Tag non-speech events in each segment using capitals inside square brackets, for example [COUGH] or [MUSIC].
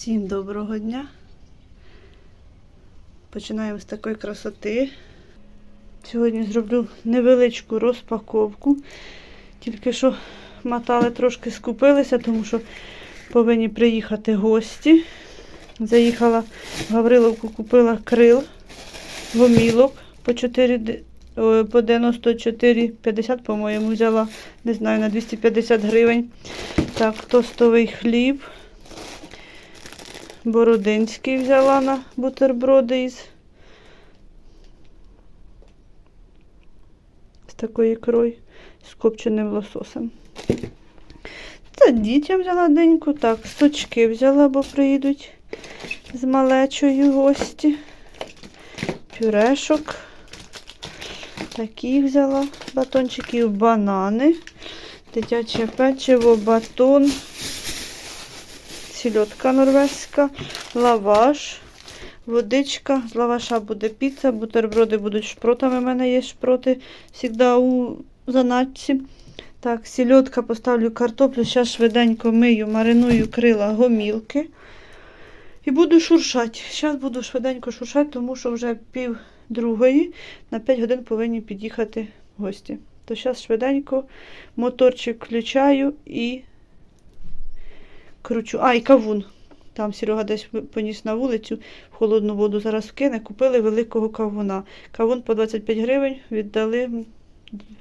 Всім доброго дня. Починаємо з такої красоти. Сьогодні зроблю невеличку розпаковку. Тільки що мотали трошки скупилися, тому що повинні приїхати гості. Заїхала в Гавриловку, купила крил, гомілок по 4, д- по 94,50, по-моєму, взяла, не знаю, на 250 гривень. Так, тостовий хліб. Бородинський взяла на бутерброди із з такої ікрою, з копченим лососем. Це дітям взяла деньку. Так, сочки взяла, бо приїдуть з малечою гості. Пюрешок. Такі взяла батончиків, банани, дитяче печиво, батон сільотка норвезька, лаваш, водичка. З лаваша буде піца, бутерброди будуть шпротами. У мене є шпроти завжди у заначці. Так, сільотка поставлю картоплю, зараз швиденько мию, мариную крила гомілки. І буду шуршати. Зараз буду швиденько шуршати, тому що вже пів другої на 5 годин повинні під'їхати гості. То зараз швиденько моторчик включаю і кручу. А, і кавун. Там Серега десь поніс на вулицю, в холодну воду зараз вкине. Купили великого кавуна. Кавун по 25 гривень віддали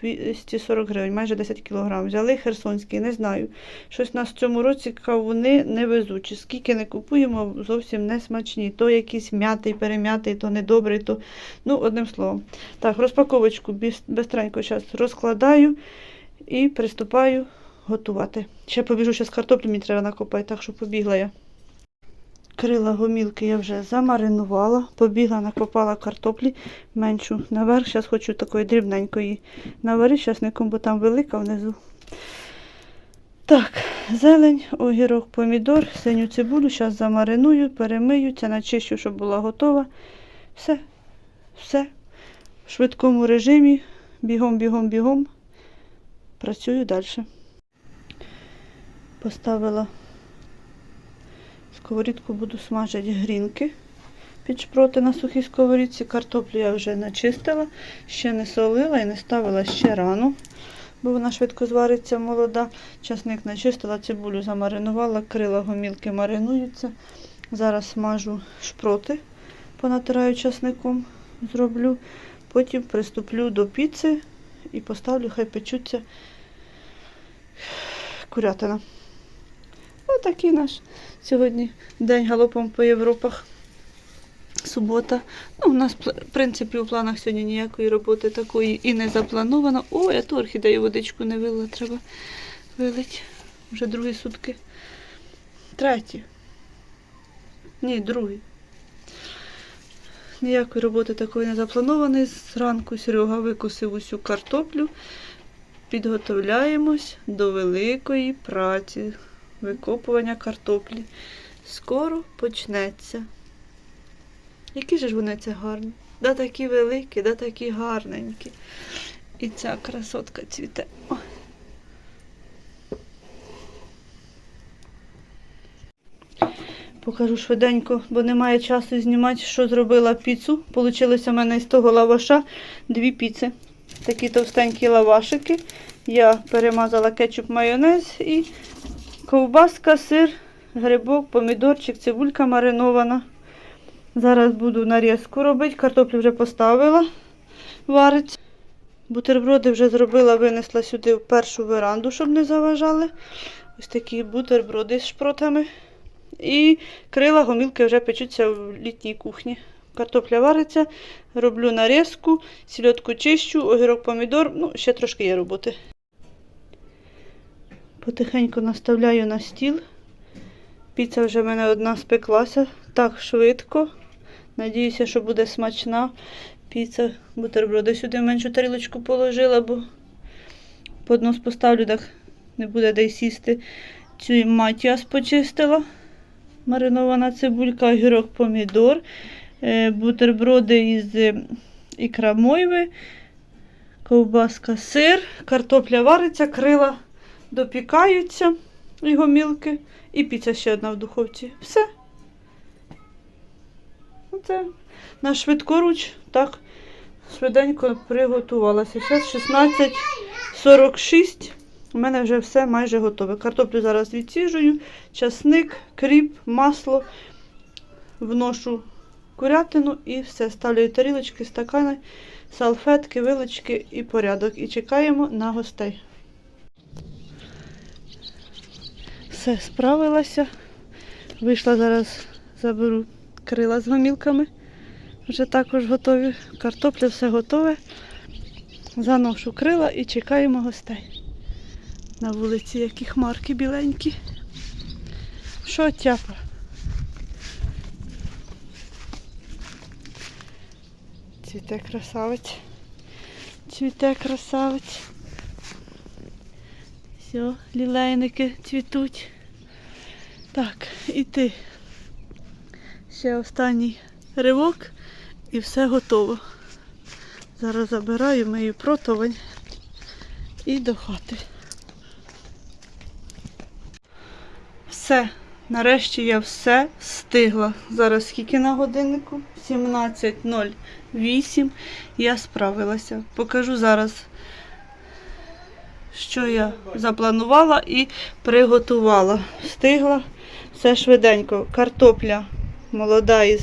240 гривень, майже 10 кілограм. Взяли херсонський, не знаю. Щось нас в цьому році кавуни не везучі. Скільки не купуємо, зовсім не смачні. То якийсь м'ятий, перем'ятий, то недобрий, то. Ну, одним словом. Так, розпаковочку бистренько зараз розкладаю і приступаю готувати. Ще побіжу, зараз картоплю мені треба накопати, так що побігла я. Крила гомілки я вже замаринувала, побігла, накопала картоплі меншу наверх. Зараз хочу такої дрібненької наварити часником, бо там велика внизу. Так, зелень, огірок, помідор, синю цибулю. Зараз замариную, перемию, це начищу, щоб була готова. Все, все. В швидкому режимі. Бігом, бігом, бігом. Працюю далі. Поставила сковорідку, буду смажити грінки під шпроти на сухій сковорідці. Картоплю я вже начистила, ще не солила і не ставила ще рано, бо вона швидко звариться молода. Часник начистила, цибулю замаринувала, крила гомілки маринуються. Зараз смажу шпроти, понатираю часником, зроблю. Потім приступлю до піци і поставлю, хай печуться курятина. Отакий наш сьогодні день галопом по Європах. Субота. Ну, у нас, в принципі, у планах сьогодні ніякої роботи такої і не заплановано. О, я ту орхідею водичку не вилила, треба вилить. Вже другі сутки. Треті. Ні, другий. Ніякої роботи такої не заплановано. Зранку Серега викосив усю картоплю. Підготовляємось до великої праці викопування картоплі. Скоро почнеться. Які ж вони це гарні? Да такі великі, да такі гарненькі. І ця красотка цвіте. Покажу швиденько, бо немає часу знімати, що зробила піцу. Получилося в мене із того лаваша дві піци. Такі товстенькі лавашики. Я перемазала кетчуп майонез і ковбаска, сир, грибок, помідорчик, цибулька маринована. Зараз буду нарізку робити. Картоплю вже поставила, вариться. Бутерброди вже зробила, винесла сюди в першу веранду, щоб не заважали. Ось такі бутерброди з шпротами. І крила гомілки вже печуться в літній кухні. Картопля вариться, роблю нарізку, сільотку чищу, огірок, помідор. Ну, ще трошки є роботи. Потихеньку наставляю на стіл. Піца вже в мене одна спеклася так швидко. Надіюся, що буде смачна піца. Бутерброди сюди меншу тарілочку положила, бо поднос поставлю, так не буде де сісти. Цю матіас почистила. Маринована цибулька, огірок, помідор, е, бутерброди із е, ікра мойви, ковбаска, сир, картопля вариться, крила допікаються, і гомілки, і піца ще одна в духовці. Все. Оце на швидкоруч так швиденько приготувалася. Зараз 16.46. У мене вже все майже готове. Картоплю зараз відсіжую, часник, кріп, масло. Вношу курятину і все. Ставлю тарілочки, стакани, салфетки, вилочки і порядок. І чекаємо на гостей. Все, справилася. Вийшла зараз, заберу крила з гомілками. Вже також готові. Картопля все готове. Заношу крила і чекаємо гостей. На вулиці які хмарки біленькі. Що тяпа? Цвіте красавець. Цвіте красавець. Все, лілейники цвітуть. Так, і ти. Ще останній ривок і все готово. Зараз забираю мию противень і до хати. Все, нарешті я все встигла. Зараз скільки на годиннику? 17.08. Я справилася. Покажу зараз, що я запланувала і приготувала. Встигла все швиденько. Картопля молода із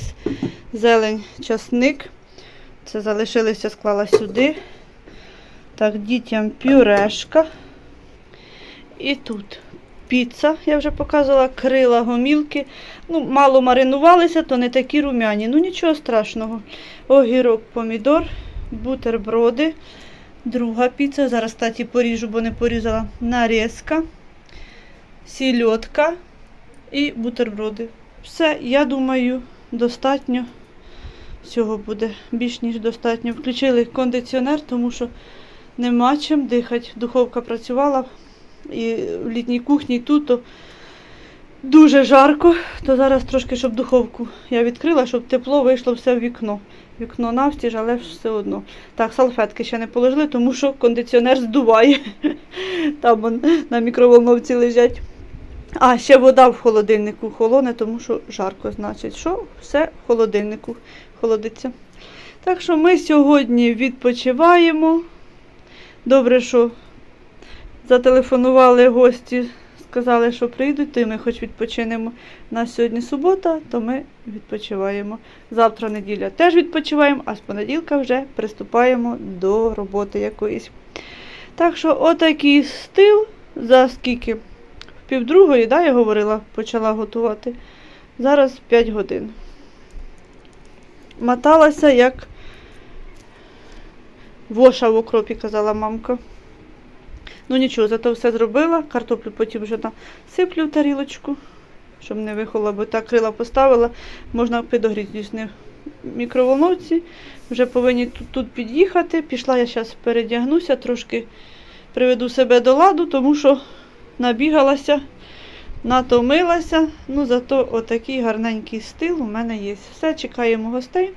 зелень часник. Це залишилося, склала сюди. Так, дітям пюрешка. І тут піца, я вже показувала, крила, гомілки. Ну, мало маринувалися, то не такі румяні. Ну нічого страшного. Огірок, помідор, бутерброди. Друга піца. Зараз, кстати, поріжу, бо не порізала. Нарізка, сільотка і бутерброди. Все, я думаю, достатньо. Всього буде більш ніж достатньо. Включили кондиціонер, тому що нема чим дихати. Духовка працювала і в літній кухні тут то дуже жарко. То зараз трошки, щоб духовку я відкрила, щоб тепло вийшло все в вікно. Вікно навстіж, але все одно. Так, салфетки ще не положили, тому що кондиціонер здуває. [LAUGHS] Там вон на мікроволновці лежать. А, ще вода в холодильнику холоне, тому що жарко, значить, що все в холодильнику холодиться. Так що ми сьогодні відпочиваємо. Добре, що зателефонували гості, сказали, що прийдуть, то ми хоч відпочинемо. У нас сьогодні субота, то ми відпочиваємо. Завтра неділя теж відпочиваємо, а з понеділка вже приступаємо до роботи якоїсь. Так що отакий стил, за скільки? В півдругої, да, я говорила, почала готувати. Зараз 5 годин. Моталася як воша в окропі, казала мамка. Ну нічого, зато все зробила. Картоплю потім вже насиплю в тарілочку, щоб не вихолола, бо так крила поставила, можна підогріти в мікроволновці. Вже повинні тут, тут під'їхати. Пішла я зараз передягнуся, трошки приведу себе до ладу, тому що набігалася, натомилася. Ну, зато отакий гарненький стил у мене є. Все, чекаємо гостей.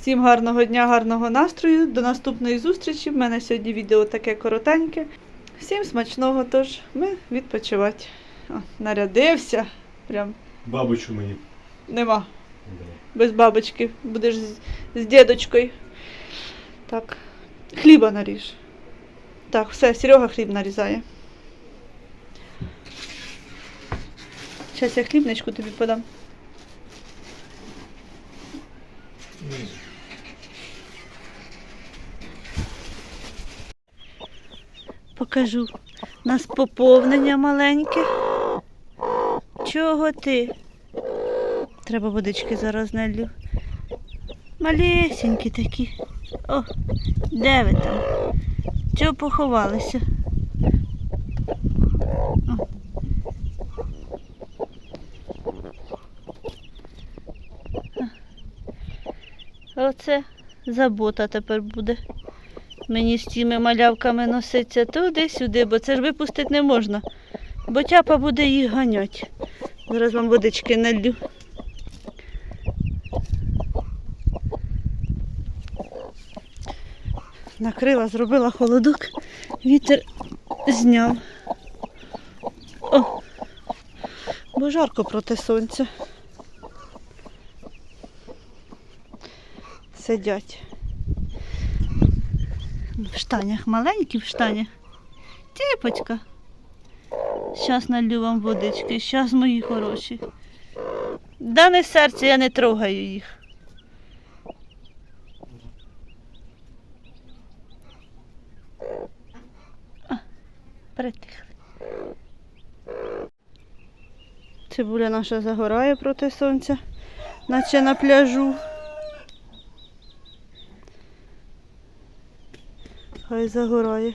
Всім гарного дня, гарного настрою. До наступної зустрічі. В мене сьогодні відео таке коротеньке. Всім смачного, тож ми відпочивати. О, нарядився. Прям Бабочку мені. нема. Без бабочки. Будеш з, з дідочкою. Так. Хліба наріж. Так, все, Серега хліб нарізає. Зараз я хлібничку тобі подам. Покажу. У нас поповнення маленьке. Чого ти? Треба водички зараз налью. Малесенькі такі. О, де ви там? Чого поховалися? О. Оце забота тепер буде. Мені з цими малявками носиться туди-сюди, бо це ж випустити не можна. Бо тяпа буде їх ганять. Зараз вам водички налью. Накрила, зробила холодок, вітер зняв. О, бо жарко проти сонця. сидять. В штанях, маленькі в штанях. Тіпочка. Щас налью вам водички, щас мої хороші. Дане серце, я не трогаю їх. А, Притихли. Цибуля наша загорає проти сонця, наче на пляжу. Хай загорає.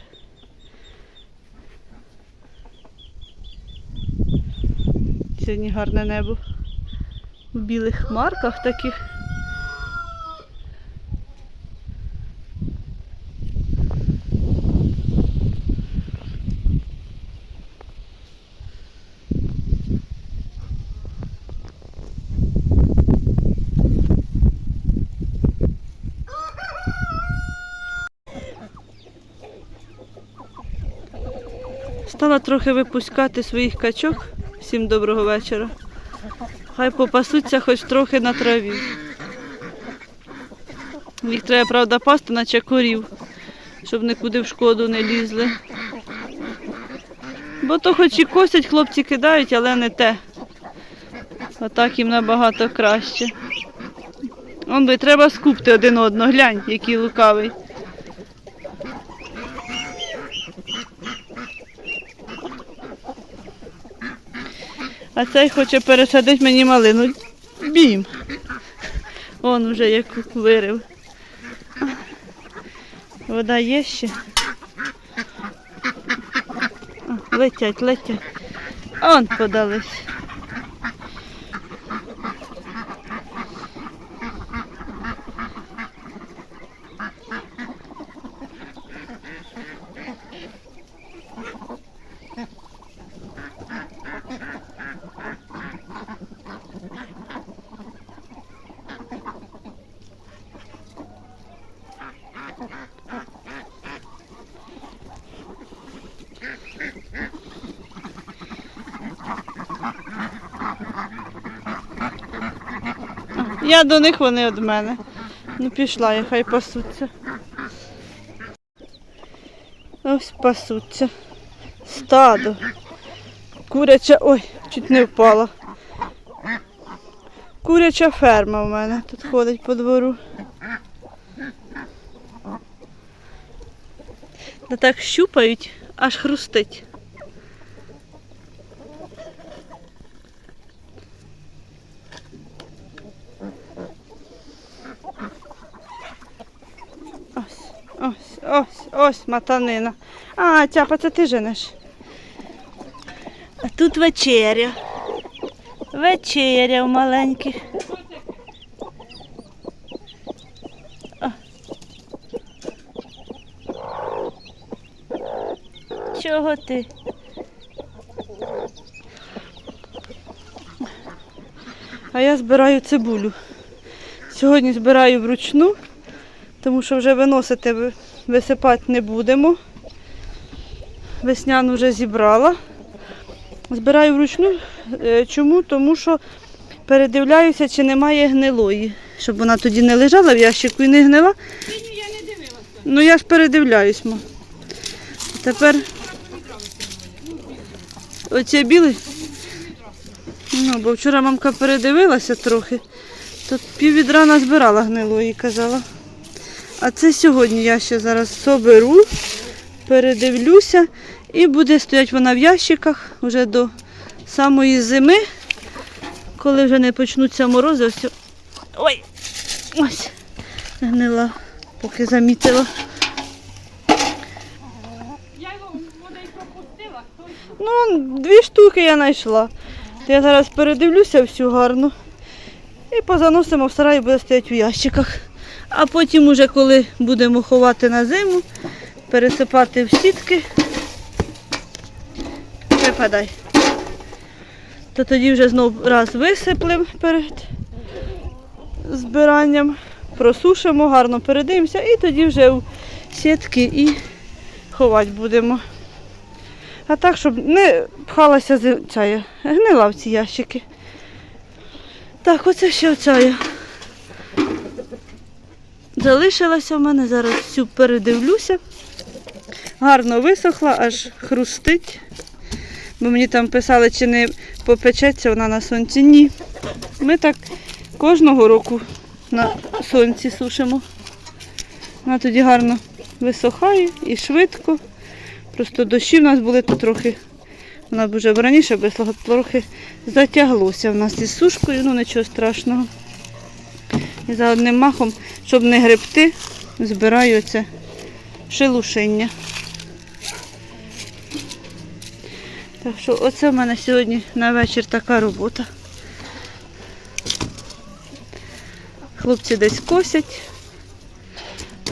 Сьогодні гарне небо. У білих хмарках таких. Трохи випускати своїх качок. Всім доброго вечора. Хай попасуться хоч трохи на траві. Їх треба, правда, пасти, наче корів, щоб нікуди в шкоду не лізли. Бо то хоч і косять, хлопці кидають, але не те. Отак їм набагато краще. Он би треба скупти один одного, глянь, який лукавий. А цей хоче пересадити мені малину. Бім. Он вже як вирив. Вода є ще. Летять, летять. Он подались. Я до них, вони від мене. Ну пішла я, хай пасуться. Ось пасуться. Стадо. Куряча. Ой, чуть не впала. Куряча ферма в мене тут ходить по двору. Та так щупають, аж хрустить. Ось, ось, ось, матанина. А, тяпа, це ти женеш. А тут вечеря. Вечеря у маленьких. О. Чого ти? А я збираю цибулю. Сьогодні збираю вручну тому що вже виносити ви- висипати не будемо. Весняну вже зібрала. Збираю вручну. Е, Чому? Тому що передивляюся, чи немає гнилої, щоб вона тоді не лежала в ящику і не гнила. Ну я ж передивляюсь, ма. Тепер оце білий. Ну, бо вчора мамка передивилася трохи, то пів назбирала гнилої, казала. А це сьогодні я ще зараз соберу, передивлюся і буде стояти вона в ящиках вже до самої зими, коли вже не почнуться морози. Ось, ой, ось, гнила, поки замітила. Я його й пропустила, Ну, дві штуки я знайшла. Я зараз передивлюся всю гарно. І позаносимо в сарай буде стояти у ящиках. А потім, уже коли будемо ховати на зиму, пересипати в сітки. Випадай. То тоді вже знов раз висиплемо перед збиранням, просушимо, гарно передивимося і тоді вже в сітки і ховати будемо. А так, щоб не пхалася ця гнила в ці ящики. Так, оце ще оця. Залишилася в мене. Зараз всю передивлюся. Гарно висохла, аж хрустить. Бо мені там писали, чи не попечеться вона на сонці. Ні. Ми так кожного року на сонці сушимо. Вона тоді гарно висохає і швидко. Просто дощі в нас були то трохи. Вона б вже раніше висохла, трохи затяглося в нас із сушкою, ну нічого страшного. І за одним махом, щоб не гребти, збираю це шелушення. Так що оце в мене сьогодні на вечір така робота. Хлопці десь косять,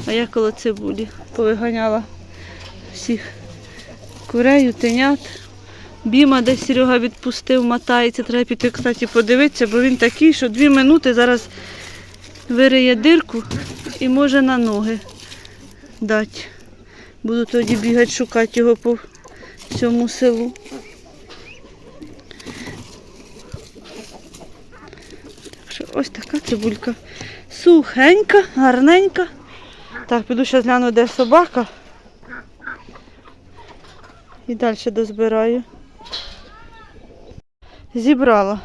а я коло цибулі повиганяла всіх курей, утенят. Біма десь Серега відпустив, мотається. Треба піти, кстати, подивитися, бо він такий, що дві минути зараз вириє дирку і може на ноги дати. Буду тоді бігати, шукати його по всьому селу. Так що ось така цибулька. Сухенька, гарненька. Так, піду зараз гляну, де собака. І далі дозбираю. Зібрала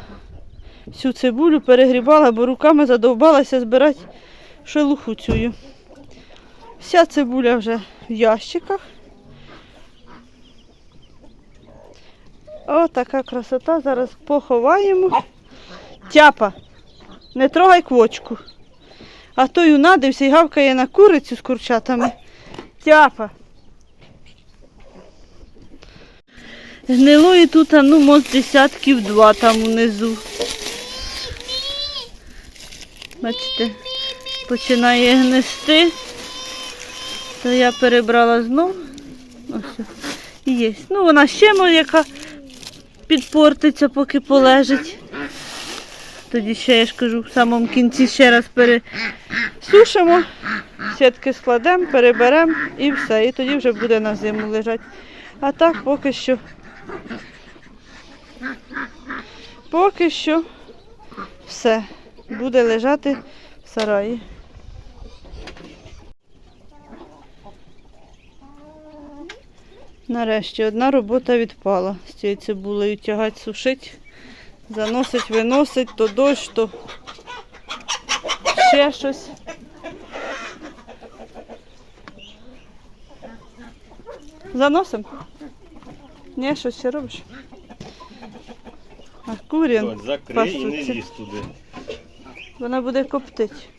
всю цибулю, перегрібала, бо руками задовбалася збирати шелуху цю. Вся цибуля вже в ящиках. О, така красота. Зараз поховаємо. Тяпа, не трогай квочку. А то й унадився і гавкає на курицю з курчатами. Тяпа. Гнилої тут, ну, може, десятків два там унизу. Бачите, починає гнести. То я перебрала знов. Ось. І є. Ну, вона ще яка підпортиться, поки полежить. Тоді ще, я ж кажу, в самому кінці ще раз пересушимо, сітки складемо, переберемо і все. І тоді вже буде на зиму лежати. А так поки що. Поки що все. Буде лежати в сараї. Нарешті одна робота відпала. З цією цибулею тягать, сушить, заносить, виносить, то дощ, то ще щось. Заносим? Ні, щось ще робиш? А курін закрий і не лізь туди. Вона буде коптить.